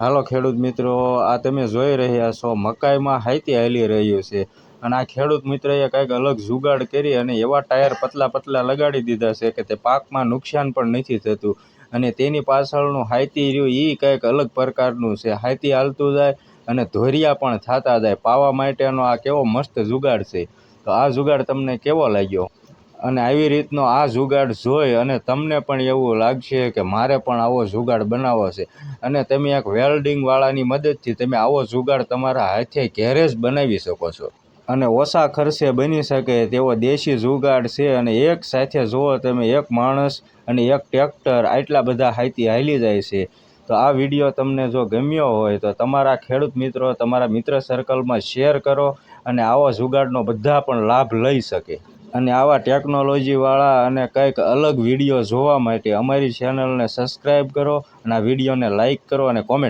હાલો ખેડૂત મિત્રો, આ તમે જોઈ રહ્યા છો, મકાઈમાં હાઈતી હાલી રહ્યું છે. અને આ ખેડૂત મિત્રએ કંઈક અલગ જુગાડ કરી અને એવા ટાયર પતલા પતલા લગાડી દીધા છે કે તે પાકમાં નુકસાન પણ નથી થતું. અને તેની પાછળનું હાઈતી રહ્યું એ કંઈક અલગ પ્રકારનું છે. હાઈતી હાલતું જાય અને ધોરિયા પણ થતા જાય. પાવા માટેનો આ કેવો મસ્ત જુગાડ છે. તો આ જુગાડ તમને કેવો લાગ્યો? અને આવી રીતનો આ જુગાડ જોઈ અને તમને પણ એવું લાગશે કે મારે પણ આવો જુગાડ બનાવવો છે. અને તમે એક વેલ્ડિંગવાળાની મદદથી તમે આવો જુગાડ તમારા હાથે ઘેરે જ બનાવી શકો છો. અને ઓછા ખર્ચે બની શકે તેવો દેશી જુગાડ છે અને એક સાથે જુઓ તમે એક માણસ અને એક ટ્રેક્ટર આટલા બધા હાથી હાલી જાય છે. તો આ વીડિયો તમને જો ગમ્યો હોય તો તમારા ખેડૂત મિત્રો, તમારા મિત્ર સર્કલમાં શેર કરો અને આવો જુગાડનો બધા પણ લાભ લઈ શકે. અને આવા ટેકનોલોજીવાળા અને કંઈક અલગ વીડિયો જોવા માટે અમારી ચેનલને સબસ્ક્રાઈબ કરો અને આ વિડીયોને લાઇક કરો અને કોમેન્ટ